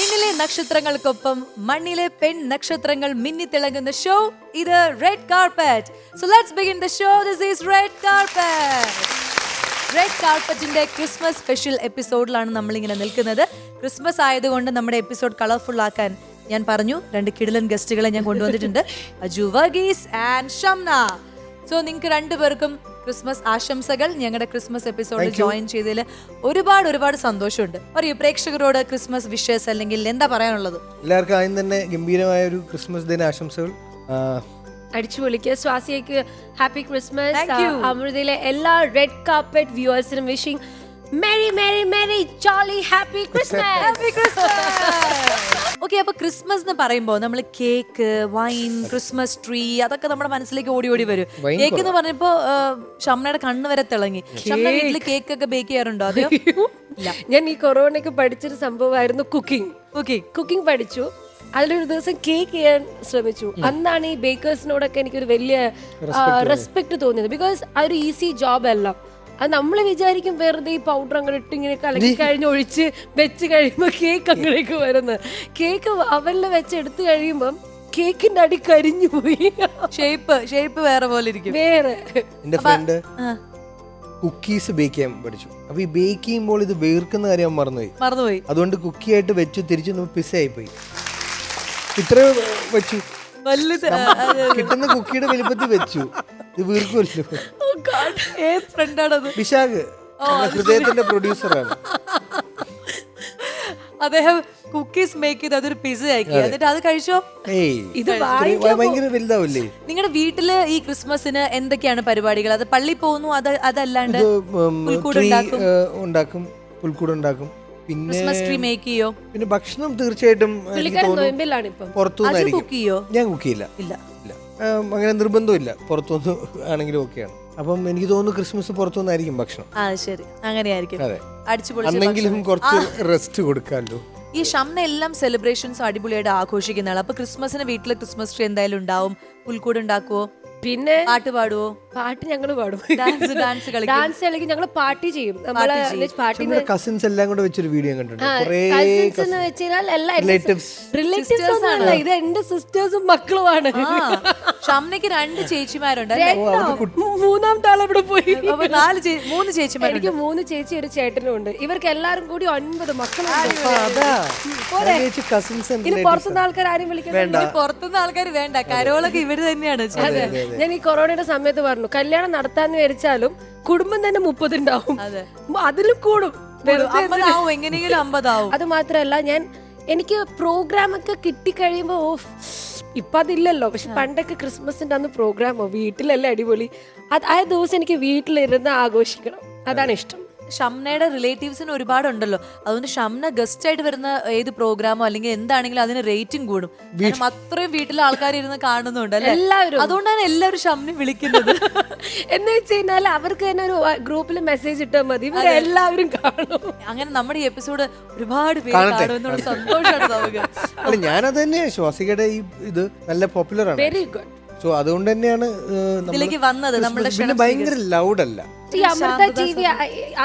മിന്നിലെ നക്ഷത്രങ്ങൾക്കൊപ്പം മണ്ണിലെ പെൺ നക്ഷത്രങ്ങൾ മിന്നിത്തിളങ്ങുന്ന ഷോ ഇത് red carpet so let's begin the show this is red carpet red കാർപ്പറ്റിന്റെ Christmas special എപ്പിസോഡിലാണ് നമ്മളിങ്ങനെ നിൽക്കുന്നത്. ക്രിസ്മസ് ആയതുകൊണ്ട് നമ്മുടെ എപ്പിസോഡ് കളർഫുൾ ആക്കാൻ ഞാൻ പറഞ്ഞു. രണ്ട് കിടിലൻ ഗസ്റ്റുകളെ ഞാൻ കൊണ്ടുവന്നിട്ടുണ്ട്. അജു വർഗീസ് ആൻഡ് ഷംന. സോ നിങ്ങൾക്ക് രണ്ടുപേർക്കും ക്രിസ്മസ് ആശംസകൾ ഞങ്ങളുടെ ക്രിസ്മസ് എപ്പിസോഡിൽ ജോയിൻ ചെയ്തതിൽ ഒരുപാട് ഒരുപാട് സന്തോഷമുണ്ട്. പറയൂ പ്രേക്ഷകരോട് ക്രിസ്മസ് വിഷസ് അല്ലെങ്കിൽ എന്താ പറയാനുള്ളത്? എല്ലാവർക്കും ആദ്യം തന്നെ ഗംഭീരമായ ഒരു ക്രിസ്മസ് ദിന ആശംസകൾ. അടിച്ചു പൊളിക്കുക സ്വാസിയക്ക് ഹാപ്പി ക്രിസ്മസ്. അമൃതയിലെ എല്ലാ red carpet വ്യൂവേഴ്സിനും wishing. Merry merry merry jolly happy Christmas okay അപ്പൊ ക്രിസ്മസ് എന്ന് പറയുമ്പോൾ നമ്മൾ കേക്ക് വൈൻ ക്രിസ്മസ് ട്രീ അതൊക്കെ നമ്മുടെ മനസ്സിലേക്ക് ഓടി ഓടി വരും. കേക്ക് എന്ന് പറഞ്ഞപ്പോ ഷമ്മയുടെ ഷംനയുടെ കണ്ണ് വരെ തിളങ്ങി. ഷംന വീട്ടിൽ കേക്ക് ഒക്കെ ബേക്ക് ചെയ്യാറുണ്ടോ അതെയോ ഇല്ല. ഞാൻ ഈ കൊറോണയ്ക്ക് പഠിച്ചൊരു സംഭവമായിരുന്നു കുക്കിംഗ് ഓക്കെ കുക്കിംഗ് പഠിച്ചു. അതിലൊരു ദിവസം കേക്ക് ചെയ്യാൻ ശ്രമിച്ചു. അന്നാണ് ഈ ബേക്കേഴ്സിനോടൊക്കെ എനിക്കൊരു വലിയ റെസ്പെക്ട് തോന്നിയത്. ബിക്കോസ് അതൊരു ഈസി ജോബ് അല്ല. അത് നമ്മൾ വിചാരിക്കും വെറുതെ ഈ പൗഡർ അങ്ങനെ ഇട്ട് ഇങ്ങനെ കലക്കി കഴിഞ്ഞ് ഒഴിച്ച് വെച്ച് കഴിയുമ്പോൾ കേക്ക് അങ്ങനെയൊക്കെ വരുന്നത്. കേക്ക് അവലിൽ വെച്ച് എടുത്തു കഴിയുമ്പം കേക്കിന്റെ അടി കരിഞ്ഞു പോയി. ഷേപ്പ് ഷേപ്പ് വേറെ പോലെ ഇരിക്കും. വേറെ. എന്റെ ഫ്രണ്ട് കുക്കീസ് ബേക്ക് ചെയ്യാൻ പഠിച്ചു. അപ്പൊ ഈ ബേക്ക് ചെയ്യുമ്പോൾ ഇത് വേർക്കുന്ന കാര്യം മറന്നുപോയി. മറന്നുപോയി. അതുകൊണ്ട് കുക്കി ആയിട്ട് വെച്ചു തിരിച്ചു പിസ്സയായി പോയി. ഇത്ര വെച്ചു. വലുത് കിട്ടുന്ന കുക്കിയുടെ വലിപ്പത്തിൽ വെച്ചു. ഇത് വീർക്കുമല്ലോ. ഏത് ഫ്രണ്ടാണത്. വിശാഖ് ഹൃദയത്തിന്റെ പ്രൊഡ്യൂസറാണ്. അദ്ദേഹം കുക്കീസ് മേക്ക് ചെയ്ത് അതൊരു പിസ ആക്കി. എന്നിട്ട് അത് കഴിച്ചോ? ഇത് ഭയങ്കര വലുതാവില്ലേ? നിങ്ങളുടെ വീട്ടിൽ ഈ ക്രിസ്മസിന് എന്തൊക്കെയാണ് പരിപാടികൾ? അത് പള്ളി പോകുന്നു അത് അതല്ലാണ്ട്. ഉണ്ടാക്കും പുൽക്കൂട് ഉണ്ടാക്കും. പിന്നെ ക്രിസ്മസ് ട്രീ മേക്ക് ചെയ്യോ? പിന്നെ ഭക്ഷണം തീർച്ചയായിട്ടും എനിക്ക് പുള്ളിക്കാരൻ തോന്നുന്നു നോയമ്പിലാണ് ഇപ്പം. അത് പുറത്തുനിന്നായിരിക്കും കുക്ക് ചെയ്യോ? ഞാൻ കുക്ക് ചെയ്യില്ല. ഇല്ല. ഇല്ല. അങ്ങനെ നിർബന്ധമില്ല. പുറത്തുനിന്ന് ആണെങ്കിലും ഓക്കെയാണ് അപ്പം എനിക്ക് തോന്നുന്നു ക്രിസ്മസ് പുറത്തുനിന്നായിരിക്കും ഭക്ഷണം. ആ ശരി. അങ്ങനെയായിരിക്കും. അതെ. അന്നെങ്കിലും ഭക്ഷണം. കുറച്ച് റെസ്റ്റ് കൊടുക്കാമല്ലോ. ഈ ഷംന എല്ലാം സെലിബ്രേഷൻസ് അടിപൊളിയായിട്ട് ആഘോഷിക്കുന്നതാണ്. അപ്പൊ ക്രിസ്മസിന് വീട്ടിൽ ക്രിസ്മസ് ട്രീ എന്തായാലും ഉണ്ടാവും. പുൽക്കൂട് ഉണ്ടാക്കുവോ? പിന്നെ പാട്ട് പാടുവോ? പാട്ട് ഞങ്ങൾ പാടും. ഡാൻസ് ഡാൻസ് കളിക്കും. ഡാൻസ് കളിക്കും ഞങ്ങൾ പാർട്ടി ചെയ്യും. നമ്മളെ പാർട്ടി നമ്മുടെ കസിൻസ് എല്ലാം കൂടെ വെച്ചൊരു വീഡിയോ കണ്ടിട്ടുണ്ട്. കസിൻസ് എന്ന് വെച്ചാൽ എല്ലാ റിലേറ്റീവ്സ് ആണ്. ഇത് എന്റെ സിസ്റ്റേഴ്സും മക്കളുമാണ്. ഷംനയ്ക്ക് രണ്ട് ചേച്ചിമാരുണ്ട് മൂന്നാമത്തെ മൂന്നാമത്തെ ഇവിടെ പോയി. നാല് മൂന്ന് ചേച്ചിമാർ എനിക്ക് മൂന്ന് ചേച്ചി ഒരു ചേട്ടനും ഉണ്ട്. ഇവർക്ക് എല്ലാരും കൂടി ഒൻപത് മക്കളുണ്ട്. ഇനി പുറത്തുനിന്ന് ആൾക്കാർ ആരും വിളിക്കുന്നത് പുറത്തുനിന്ന് ആൾക്കാർ വേണ്ട. കരോളൊക്കെ ഇവർ തന്നെയാണ്. ഞാൻ ഈ കൊറോണയുടെ സമയത്ത് പറഞ്ഞു കല്യാണം നടത്താന്ന് വിചാരിച്ചാലും കുടുംബം തന്നെ മുപ്പതുണ്ടാവും. അതെ. അതിലും കൂടും. എങ്ങനെയെങ്കിലും അമ്പതാവും. അത് മാത്രല്ല ഞാൻ എനിക്ക് പ്രോഗ്രാം ഒക്കെ കിട്ടിക്കഴിയുമ്പോ ഓ ഇപ്പൊ അതില്ലല്ലോ. പക്ഷെ പണ്ടൊക്കെ ക്രിസ്മസിന്റെ അന്ന് പ്രോഗ്രാമോ വീട്ടിലല്ലേ അടിപൊളി. അത് ആ ദിവസം എനിക്ക് വീട്ടിലിരുന്ന് ആഘോഷിക്കണം. അതാണ് ഇഷ്ടം. ഷംനയുടെ റിലേറ്റീവ്സിന് ഒരുപാടുണ്ടല്ലോ. അതുകൊണ്ട് ഷംന ഗസ്റ്റ് ആയിട്ട് വരുന്ന ഏത് പ്രോഗ്രാമോ അല്ലെങ്കിൽ എന്താണെങ്കിലും അതിന് റേറ്റിംഗ് കൂടും. കാരണം അത്രയും വീട്ടിലെ ആൾക്കാർ ഇരുന്ന് കാണുന്നുണ്ട് അല്ലേ? എല്ലാവരും. അതുകൊണ്ടാണ് എല്ലാവരും ഷംനെ വിളിക്കുന്നത്. എന്ന് വെച്ച് കഴിഞ്ഞാൽ അവർക്ക് തന്നെ ഒരു ഗ്രൂപ്പിൽ മെസ്സേജ് ഇട്ടാൽ മതി. ഇവരെല്ലാവരും കാണും. അങ്ങനെ നമ്മുടെ ഈ എപ്പിസോഡ് ഒരുപാട് പേര് കാണുമെന്നുള്ള സന്തോഷമാണ് നമുക്ക്. അല്ല ഞാനത് തന്നെയാണ് ശ്വാസികയുടെ ഈ ഇത് നല്ല പോപ്പുലർ ആണ്. വെരി ഗുഡ് സോ അതുകൊണ്ട് തന്നെയാണ് നമ്മൾ ഇതിലേക്ക് വന്നത് നമ്മുടെ ഭയങ്കര ലൗഡ് അല്ല. ഈ അമൃത ടി വി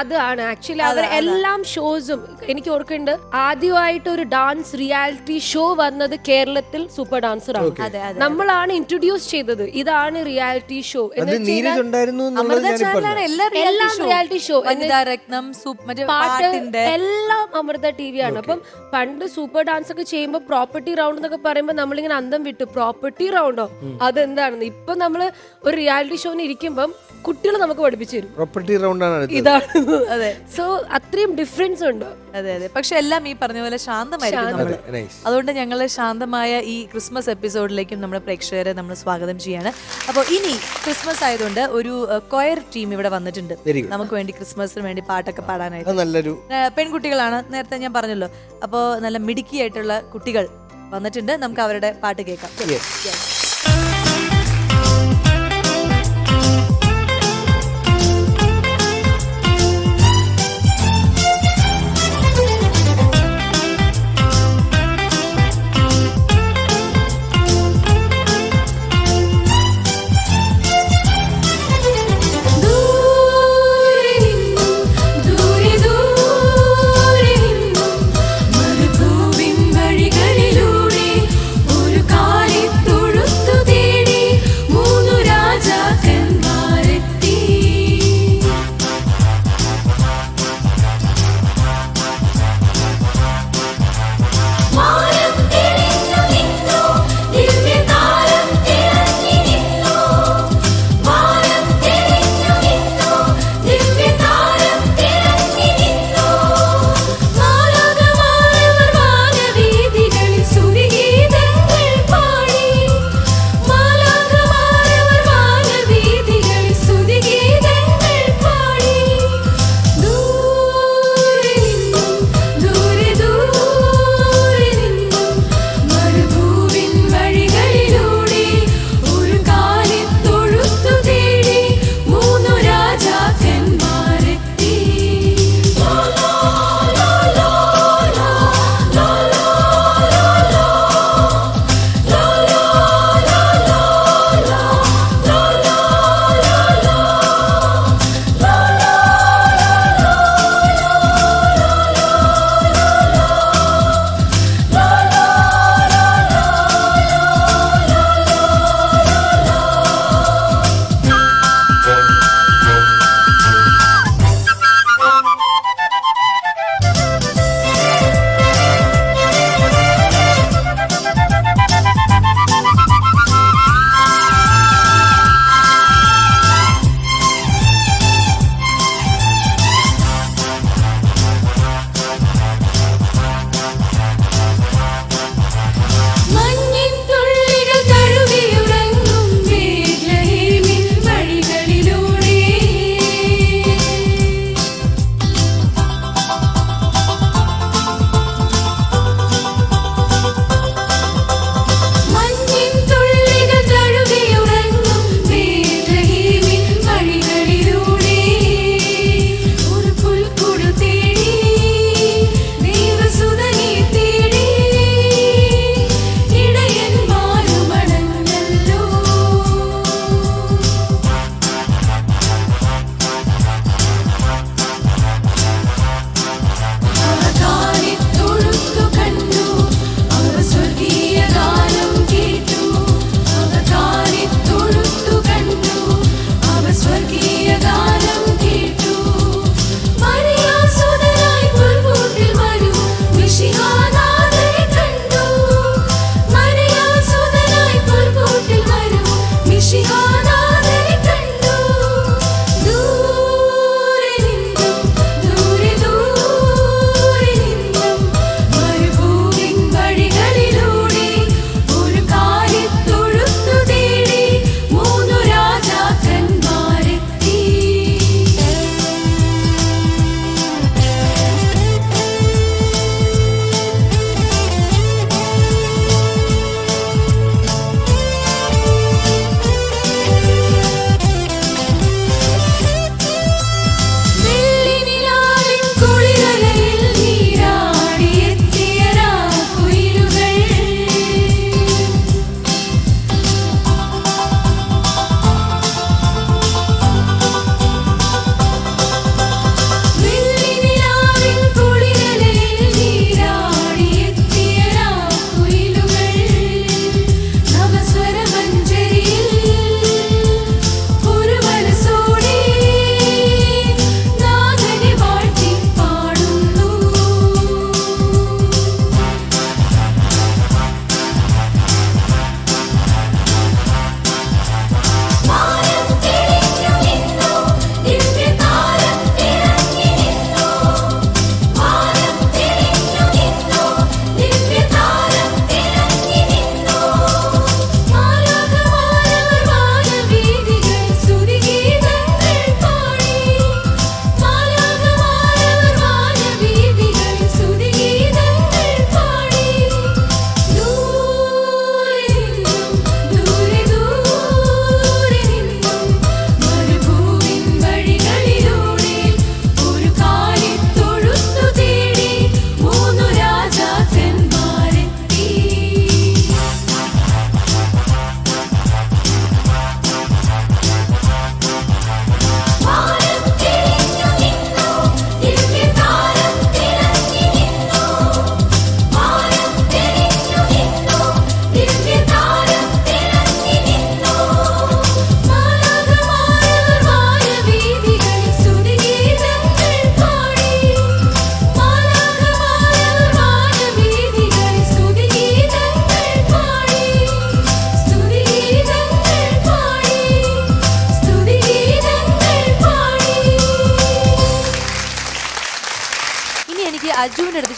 അതാണ് ആക്ച്വലി അവർ എല്ലാം ഷോസും എനിക്ക് ഓർക്കുന്നുണ്ട്. ആദ്യമായിട്ട് ഒരു ഡാൻസ് റിയാലിറ്റി ഷോ വന്നത് കേരളത്തിൽ സൂപ്പർ ഡാൻസർ ആണ്. നമ്മളാണ് ഇൻട്രൊഡ്യൂസ് ചെയ്തത്. ഇതാണ് റിയാലിറ്റി ഷോ എല്ലാ റിയാലിറ്റി ഷോ പാട്ട് എല്ലാം അമൃത ടി വി ആണ്. അപ്പം പണ്ട് സൂപ്പർ ഡാൻസ് ഒക്കെ ചെയ്യുമ്പോൾ പ്രോപ്പർട്ടി റൗണ്ട് എന്നൊക്കെ പറയുമ്പോൾ നമ്മളിങ്ങനെ അന്തം വിട്ടു. പ്രോപ്പർട്ടി റൗണ്ടോ അതെന്താണെന്ന് ഇപ്പൊ നമ്മൾ ഒരു റിയാലിറ്റി ഷോന് ഇരിക്കുമ്പം കുട്ടികൾ നമുക്ക് പഠിപ്പിച്ചു തരും. പ്രോപ്പർട്ടി റൗണ്ട് ആണ് അടുത്തത്. ഇതാണ്. അതെ. സോ അത്രയും ഡിഫറൻസ് ഉണ്ട്? അതെ അതെ. പക്ഷെ എല്ലാം ഈ പറഞ്ഞ പോലെ ശാന്തമായിരിക്കും നമ്മൾ. അതുകൊണ്ട് ഞങ്ങൾ ശാന്തമായ ഈ ക്രിസ്മസ് എപ്പിസോഡിലേക്കും നമ്മുടെ പ്രേക്ഷകരെ നമ്മൾ സ്വാഗതം ചെയ്യാണ്. അപ്പോൾ ഇനി ക്രിസ്മസ് ആയതുകൊണ്ട് ഒരു കൊയർ ടീം ഇവിടെ വന്നിട്ടുണ്ട്. നമുക്ക് വേണ്ടി ക്രിസ്മസിന് വേണ്ടി പാട്ടൊക്കെ പാടാനായിട്ട്. അത് നല്ലൊരു പെൺകുട്ടികളാണ്. നേരത്തെ ഞാൻ പറഞ്ഞല്ലോ. അപ്പോൾ നല്ല മിടുക്കിയായിട്ടുള്ള കുട്ടികൾ വന്നിട്ടുണ്ട്. നമുക്ക് അവരുടെ പാട്ട് കേൾക്കാം. Yes.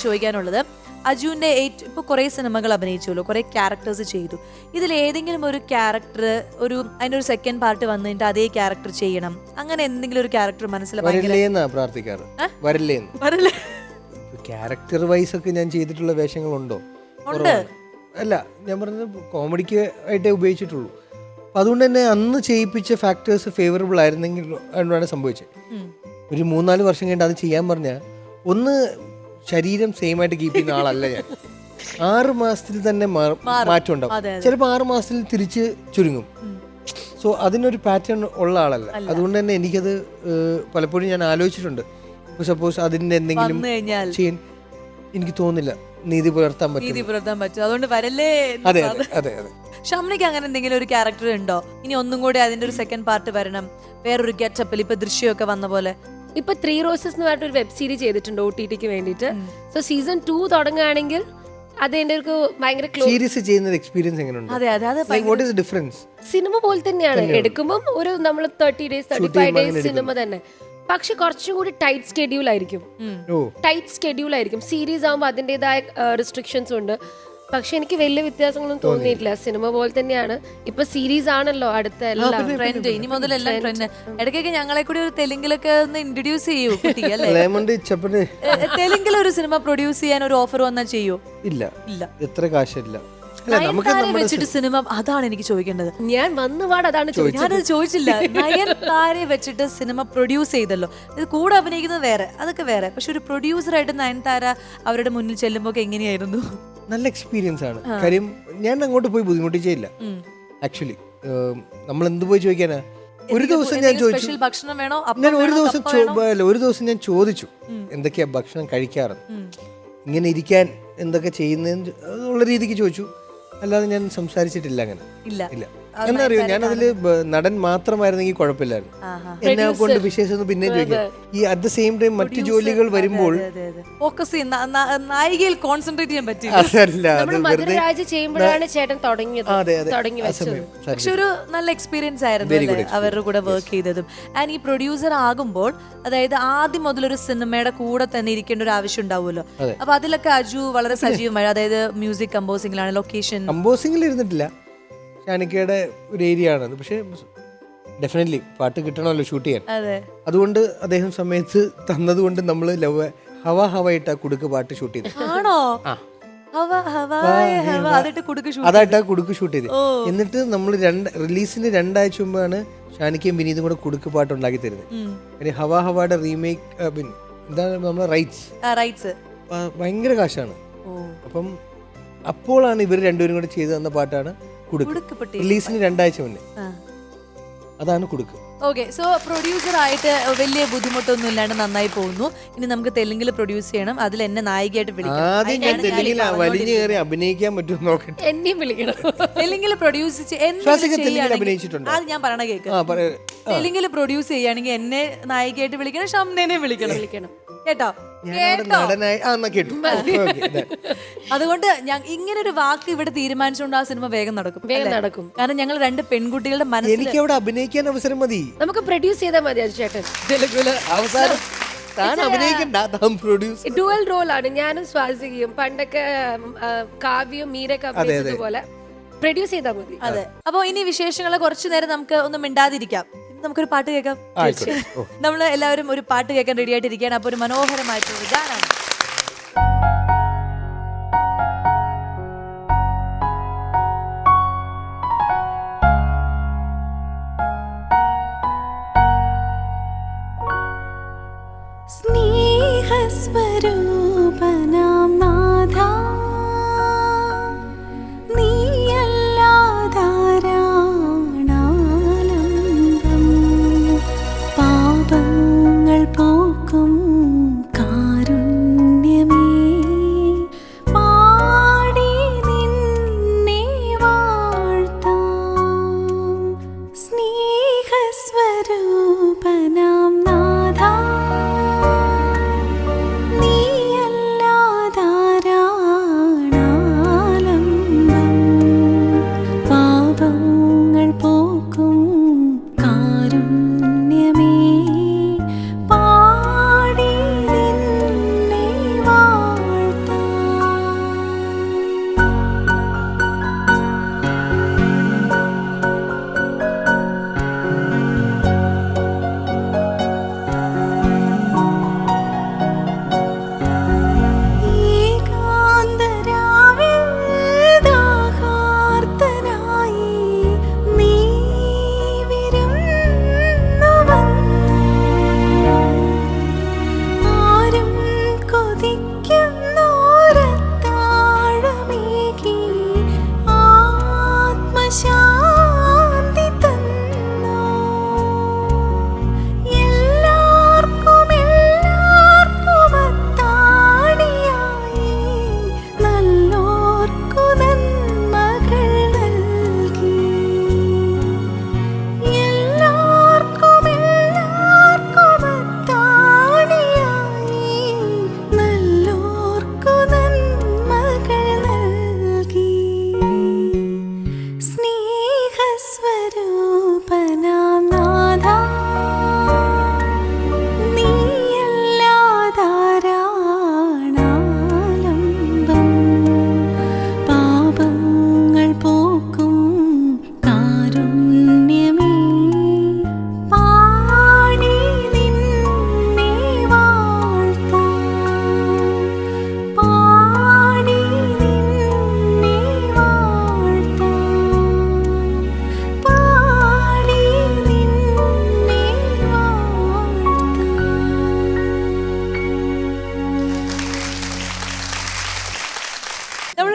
ചോദിക്കാനുള്ളത്. അജുവിന്റെ ഏറ്റവും ഇപ്പൊ കുറെ സിനിമകൾ അഭിനയിച്ചുള്ളൂ കുറേ ക്യാരക്ടേഴ്സ് ചെയ്തു. ഇതിൽ ഏതെങ്കിലും ഒരു ക്യാരക്ടർ ഒരു അതിന്റെ ഒരു സെക്കൻഡ് പാർട്ട് വന്നിട്ട് അതേ ക്യാരക്ടർ ചെയ്യണം. അങ്ങനെ എന്തെങ്കിലും ഒരു ക്യാരക്ടർ മനസ്സിൽ പ്രാർത്ഥിക്കാറ്. ക്യാരക്ടർ വൈസ് ഒക്കെ ഞാൻ ചെയ്തിട്ടുള്ള വേഷങ്ങളുണ്ടോ? ഉണ്ട്. അല്ല ഞാൻ പറഞ്ഞത് കോമഡിക്ക് ആയിട്ടേ ഉപയോഗിച്ചിട്ടുള്ളൂ. അപ്പം അതുകൊണ്ട് തന്നെ അന്ന് ചെയ്യിപ്പിച്ച ഫാക്ടേഴ്സ് ഫേവറബിൾ ആയിരുന്നെങ്കിൽ ആണ് സംഭവിച്ചത്. ഒരു മൂന്നാൽ വർഷം കഴിഞ്ഞിട്ട് അത് ചെയ്യാൻ പറഞ്ഞാൽ ഒന്ന് ശരീരം സെയിം ആയിട്ട് കീപ്പ് ചെയ്യുന്ന ആളല്ല ഞാൻ. ആറ് മാസത്തിൽ തന്നെ മാറ്റം ഉണ്ടാവും ചിലപ്പോൾ ആറ് മാസത്തിൽ തിരിച്ച് ചുരുങ്ങും. സോ അതിനൊരു പാറ്റേൺ ഉള്ള ആളല്ല. അതുകൊണ്ട് തന്നെ എനിക്കത് പലപ്പോഴും ഞാൻ ആലോചിച്ചിട്ടുണ്ട്. ഇപ്പോൾ സപ്പോസ് അതിന്റെ എന്തെങ്കിലും ചെയ്യാൻ എനിക്ക് തോന്നില്ല നീതി പുലർത്താൻ നീതി പറ്റും പുലർത്താൻ പറ്റും. അതുകൊണ്ട് വരല്ലേ അതെ അതെ അതെ അതെ. ഷംനയ്ക്ക് അങ്ങനെ എന്തെങ്കിലും ഒരു ക്യാരക്ടർ ഉണ്ടോ? ഇനി ഒന്നും കൂടി അതിന്റെ ഒരു സെക്കൻഡ് പാർട്ട് വരണം. വേറൊരു ഗെറ്റപ്പിൽ ഇപ്പൊ ദൃശ്യമൊക്കെ വന്ന പോലെ. ഇപ്പൊ ത്രീ റോസസ് എന്ന് പറഞ്ഞിട്ട് ഒരു വെബ് സീരീസ് ചെയ്തിട്ടുണ്ട് ഒ ടി ടിക്ക് വേണ്ടിയിട്ട് സോ സീസൺ ടു തുടങ്ങുകയാണെങ്കിൽ അത് എന്റെ ഒരു ഭയങ്കര സീരീസ് ചെയ്യുന്ന എക്സ്പീരിയൻസ് എങ്ങനെയുണ്ട് ഡിഫറൻസ് സിനിമ പോലെ തന്നെയാണ്. എടുക്കുമ്പോൾ ഒരു നമ്മൾ thirty days thirty five days cinema തന്നെ പക്ഷെ കുറച്ചും കൂടി ടൈറ്റ് സ്കെഡ്യൂൾ ആയിരിക്കും. ടൈറ്റ് സ്കെഡ്യൂൾ ആയിരിക്കും. സീരീസ് ആകുമ്പോൾ അതിന്റെതായ റെസ്ട്രിക്ഷൻസ് ഉണ്ട്. പക്ഷെ എനിക്ക് വലിയ വ്യത്യാസങ്ങളൊന്നും തോന്നിയിട്ടില്ല. സിനിമ പോലെ തന്നെയാണ്. ഇപ്പൊ സീരീസ് ആണല്ലോ അടുത്ത എല്ലാം. ട്രെൻഡ് ഇനി മുതലെല്ലാം ട്രെൻഡ് ഇടയ്ക്കൊക്കെ ഞങ്ങളെ കൂടി ഒരു തെലുങ്കിലൊക്കെ ഒന്ന് ഇൻട്രൊഡ്യൂസ് ചെയ്യൂ കുട്ടി തെലുങ്കിൽ ഒരു സിനിമ പ്രൊഡ്യൂസ് ചെയ്യാൻ ഒരു ഓഫർ വന്നാൽ ചെയ്യൂ? ഇല്ല. ഇല്ല. എത്ര കാശില്ല. അല്ല നമുക്ക് നയൻതാരയെ വെച്ചിട്ട് സിനിമ അതാണ് എനിക്ക് ചോദിക്കേണ്ടത്. ഞാൻ വന്ന പാട് അതാണ് ഞാനത് ചോദിച്ചില്ല. നയൻതാരെ വെച്ചിട്ട് സിനിമ പ്രൊഡ്യൂസ് ചെയ്തല്ലോ. ഇത് കൂടെ അഭിനയിക്കുന്നത് വേറെ അതൊക്കെ വേറെ. പക്ഷെ ഒരു പ്രൊഡ്യൂസറായിട്ട് നയൻതാര അവരുടെ മുന്നിൽ ചെല്ലുമ്പോ എങ്ങനെയായിരുന്നു? നല്ല എക്സ്പീരിയൻസ് ആണ്. കാര്യം ഞാൻ അങ്ങോട്ട് പോയി ബുദ്ധിമുട്ടിച്ചേയില്ല. ആക്ച്വലി നമ്മൾ എന്ത് പോയി ചോദിക്കാനാ? ഒരു ദിവസം ഞാൻ ചോദിച്ചു. ഞാൻ ഒരു ദിവസം ഒരു ദിവസം ഞാൻ ചോദിച്ചു. എന്തൊക്കെയാ ഭക്ഷണം കഴിക്കാറ്? ഇങ്ങനെ ഇരിക്കാൻ എന്തൊക്കെ ചെയ്യുന്നതെന്ന് ഉള്ള രീതിക്ക് ചോദിച്ചു. അല്ലാതെ ഞാൻ സംസാരിച്ചിട്ടില്ല അങ്ങനെ. ഇല്ല. അതിൽ ബ- നടൻ മാത്രമായിരുന്നെങ്കിൽ കുഴപ്പമില്ലായിരുന്നു. എന്നെ കൊണ്ട് വിശേഷം പിന്നെ ചോദിക്കാം ഈ അറ്റ് ദ സെയിം ടൈം മറ്റു ജോലികൾ വരുമ്പോൾ ഫോക്കസ് നായികയിൽ കോൺസെൻട്രേറ്റ് ചെയ്യാൻ പറ്റില്ല. പക്ഷെ ഒരു നല്ല എക്സ്പീരിയൻസ് ആയിരുന്നു അവരുടെ കൂടെ വർക്ക് ചെയ്തതും. ആൻഡ് ഈ പ്രൊഡ്യൂസർ ആകുമ്പോൾ അതായത് ആദ്യം മുതൽ ഒരു സിനിമയുടെ കൂടെ തന്നെ ഇരിക്കേണ്ട ഒരു ആവശ്യം ഉണ്ടാവുമല്ലോ. അപ്പൊ അതിലൊക്കെ അജു വളരെ സജീവമായി. അതായത് മ്യൂസിക് കമ്പോസിംഗിലാണ് ലൊക്കേഷൻ കമ്പോസിംഗിൽ ഇരുന്നിട്ടില്ല. ഷാനിക്കയുടെ ഒരു ഏരിയ ആണത് പക്ഷേ ഡെഫിനറ്റ്ലി പാട്ട് കിട്ടണമല്ലോ ഷൂട്ട് ചെയ്യാൻ. അതെ. അതുകൊണ്ട് അദ്ദേഹം സമയത്ത് തന്നതുകൊണ്ട് നമ്മൾ ലവ് ഹവ ഹവ ഇട്ട കുടുക്ക് പാട്ട് ഷൂട്ട് ചെയ്തു ആണോ? അതായിട്ടാ കുടുക്ക് ഷൂട്ട് ചെയ്ത് എന്നിട്ട് നമ്മൾ രണ്ട് റിലീസിന് രണ്ടാഴ്ച മുമ്പാണ് ഷാനിക്കയും വിനീതും കൂടെ കുടുക്ക് പാട്ട് ഉണ്ടാക്കി തരുന്നത്. പിന്നെ ഹവ ഹവയുടെ റീമേക്ക് എന്താണ് നമ്മളെ റൈറ്റ്സ് റൈറ്റ്സ് ഭയങ്കര കാശാണ്. അപ്പം അപ്പോഴാണ് ഇവർ രണ്ടുപേരും കൂടെ ചെയ്തു തന്ന പാട്ടാണ്. കുടുക്ക്. റിലീസിന് രണ്ടാഴ്ച മുന്നേ. ആ. അതാണ് കുടുക്ക്. ഓക്കെ സോ പ്രൊഡ്യൂസർ ആയിട്ട് വലിയ ബുദ്ധിമുട്ടൊന്നും ഇല്ലാണ്ട് നന്നായി പോകുന്നു. ഇനി നമുക്ക് തെലുങ്കിൽ പ്രൊഡ്യൂസ് ചെയ്യണം. അതിൽ എന്നെ നായികയായിട്ട് വിളിക്കണം. ഞാൻ തെലുങ്കിൽ വലിഞ്ഞു കയറി അഭിനയിക്കാൻ പറ്റുമോ നോക്കട്ടെ. എന്നെയും വിളിക്കണം. തെലുങ്കിൽ പ്രൊഡ്യൂസ്? അത് ഞാൻ പറയണ കേക്ക്. ആ പറയ. തെലുങ്കിൽ പ്രൊഡ്യൂസ് ചെയ്യുകയാണെങ്കിൽ എന്നെ നായികയായിട്ട് വിളിക്കണം ഷംനേനെ വിളിക്കണം. വിളിക്കണം. കേട്ടോ? അതുകൊണ്ട് ഞാൻ ഇങ്ങനെ ഒരു വാക്ക് ഇവിടെ തീരുമാനിച്ചുകൊണ്ട് ആ സിനിമ വേഗം നടക്കും വേഗം നടക്കും. കാരണം ഞങ്ങൾ രണ്ട് പെൺകുട്ടികളുടെ മനസ്സിൽ എനിക്ക് അവിടെ അഭിനയിക്കാൻ അവസരം മതി. നമുക്ക് പ്രൊഡ്യൂസ് ചെയ്താൽ മതി അത് ചേട്ടൻ. തെലുഗുൽ അവസാനം. താൻ അഭിനയിക്കണ്ട താൻ പ്രൊഡ്യൂസ് ഡുവൽ ആണ് ഞാനും സ്വാസികയും പണ്ടൊക്കെ കാവ്യം മീരൊക്കെ അഭിനയിച്ചതുപോലെ പ്രൊഡ്യൂസ് ചെയ്താൽ മതി. അതെ. അപ്പൊ ഇനി വിശേഷങ്ങളെ കുറച്ചു നേരം നമുക്ക് ഒന്നും മിണ്ടാതിരിക്കാം. നമുക്കൊരു പാട്ട് കേൾക്കാം. നമ്മൾ എല്ലാവരും ഒരു പാട്ട് കേൾക്കാൻ റെഡി ആയിട്ടിരിക്കുകയാണ്. അപ്പൊ ഒരു മനോഹരമായിട്ടുള്ള ഗാനാണ്.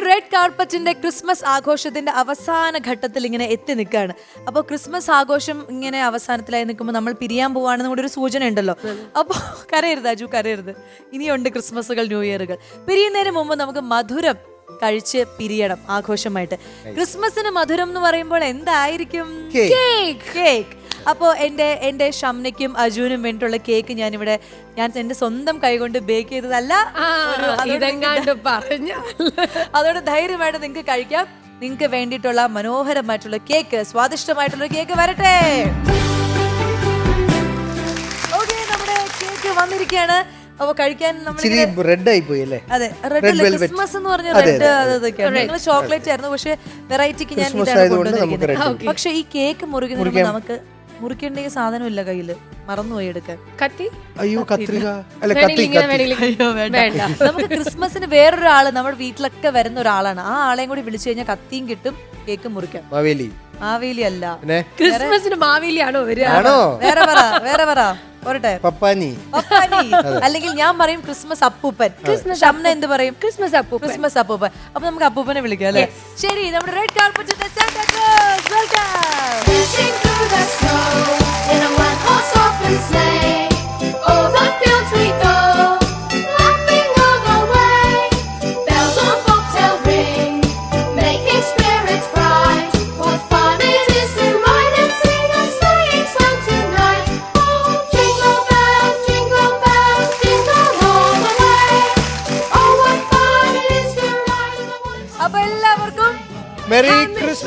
റെഡ് കാർപ്പറ്റിന്റെ ക്രിസ്മസ് ആഘോഷത്തിന്റെ അവസാന ഘട്ടത്തിൽ ഇങ്ങനെ എത്തി നിൽക്കുകയാണ്. അപ്പോൾ ക്രിസ്മസ് ആഘോഷം ഇങ്ങനെ അവസാനത്തിലായി നിൽക്കുമ്പോൾ നമ്മൾ പിരിയാൻ പോവാണെന്ന് കൂടി ഒരു സൂചന ഉണ്ടല്ലോ. അപ്പോൾ കരയരുത് അജു കരയരുത്. ഇനിയുണ്ട് ക്രിസ്മസുകൾ ന്യൂ ഇയറുകൾ പിരിയുന്നതിന് മുമ്പ് നമുക്ക് മധുരം കഴിച്ച് പിരിയണം ആഘോഷമായിട്ട്. ക്രിസ്മസിന് മധുരം എന്ന് പറയുമ്പോൾ എന്തായിരിക്കും? കേക്ക് കേക്ക് അപ്പോൾ എന്റെ എന്റെ ഷംനയ്ക്കും അജുവിനും വേണ്ടിയിട്ടുള്ള കേക്ക് ഞാനിവിടെ ഞാൻ എന്റെ സ്വന്തം കൈകൊണ്ട് ബേക്ക് ചെയ്തതല്ല അതോട് ധൈര്യമായിട്ട് നിങ്ങൾക്ക് കഴിക്കാം. നിങ്ങൾക്ക് വേണ്ടിയിട്ടുള്ള മനോഹരമായിട്ടുള്ള കേക്ക് സ്വാദിഷ്ടമായിട്ടുള്ള കേക്ക് വരട്ടെ. ഓക്കെ നമ്മുടെ കേക്ക് വന്നിരിക്കുകയാണ്. അപ്പൊ കഴിക്കാൻ നമ്മൾ റെഡ് ആയി പോയി അല്ലേ? അതെ റെഡ്. ക്രിസ്മസ് എന്ന് പറഞ്ഞ അതെ, റെഡ് അതൊക്കെയാണ്. നിങ്ങൾ ചോക്ലേറ്റ് ആയിരുന്നു പക്ഷെ വെറൈറ്റിക്ക് ഞാൻ ഇതാണ് കൊണ്ടുവന്നിരിക്കുന്നത്. പക്ഷെ ഈ കേക്ക് മുറുകി നമുക്ക് മുറിക്കേണ്ട ഈ സാധനം ഇല്ല കയ്യിൽ. മറന്നുപോയി എടുക്കാൻ. കത്തി? അയ്യോ കത്രിക. അല്ല കത്തി ഇങ്ങനെ കത്തി. വേണമെങ്കിൽ വേണ്ട. നമുക്ക് ക്രിസ്മസിന് വേറൊരാൾ നമ്മുടെ വീട്ടിലൊക്കെ വരുന്ന ഒരാളാണ്. ആ ആളെയും കൂടി വിളിച്ചു കഴിഞ്ഞാൽ കത്തിയും കിട്ടും കേക്കും മുറിക്കാം. മാവേലി. മാവേലി അല്ല പിന്നെ? ക്രിസ്മസിന് മാവേലിയാണോ വരിക? ആണോ? വേറെ പറ വേറെ പറ. പോരട്ടെ. പപ്പാനി. പപ്പാനി. അല്ലെങ്കിൽ ഞാൻ പറയും ക്രിസ്മസ് അപ്പൂപ്പൻ. ക്രിസ്മസ് ഷംന എന്ത് പറയും? ക്രിസ്മസ് അപ്പൂ ക്രിസ്മസ് അപ്പൂപ്പൻ. അപ്പൊ നമുക്ക് അപ്പൂപ്പനെ വിളിക്കാം അല്ലേ? ശരി നമ്മുടെ റെഡ് കാർപ്പറ്റിന്റെ സാന്റാ ക്ലോസ് വെൽക്കം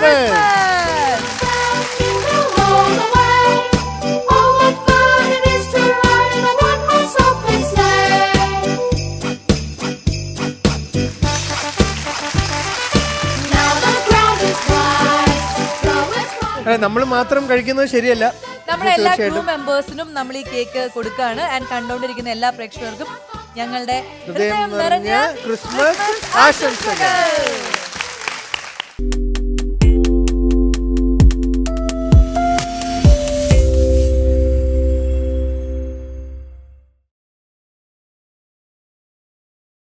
wide. നമ്മൾ മാത്രം കഴിക്കുന്നത് ശരിയല്ല. നമ്മുടെ എല്ലാ ക്രൂ മെമ്പേഴ്സിനും നമ്മൾ ഈ കേക്ക് കൊടുക്കുകയാണ് ആൻഡ് കണ്ടുകൊണ്ടിരിക്കുന്ന എല്ലാ പ്രേക്ഷകർക്കും ഞങ്ങളുടെ ഹൃദയം നിറഞ്ഞ ക്രിസ്മസ് ആശംസകൾ.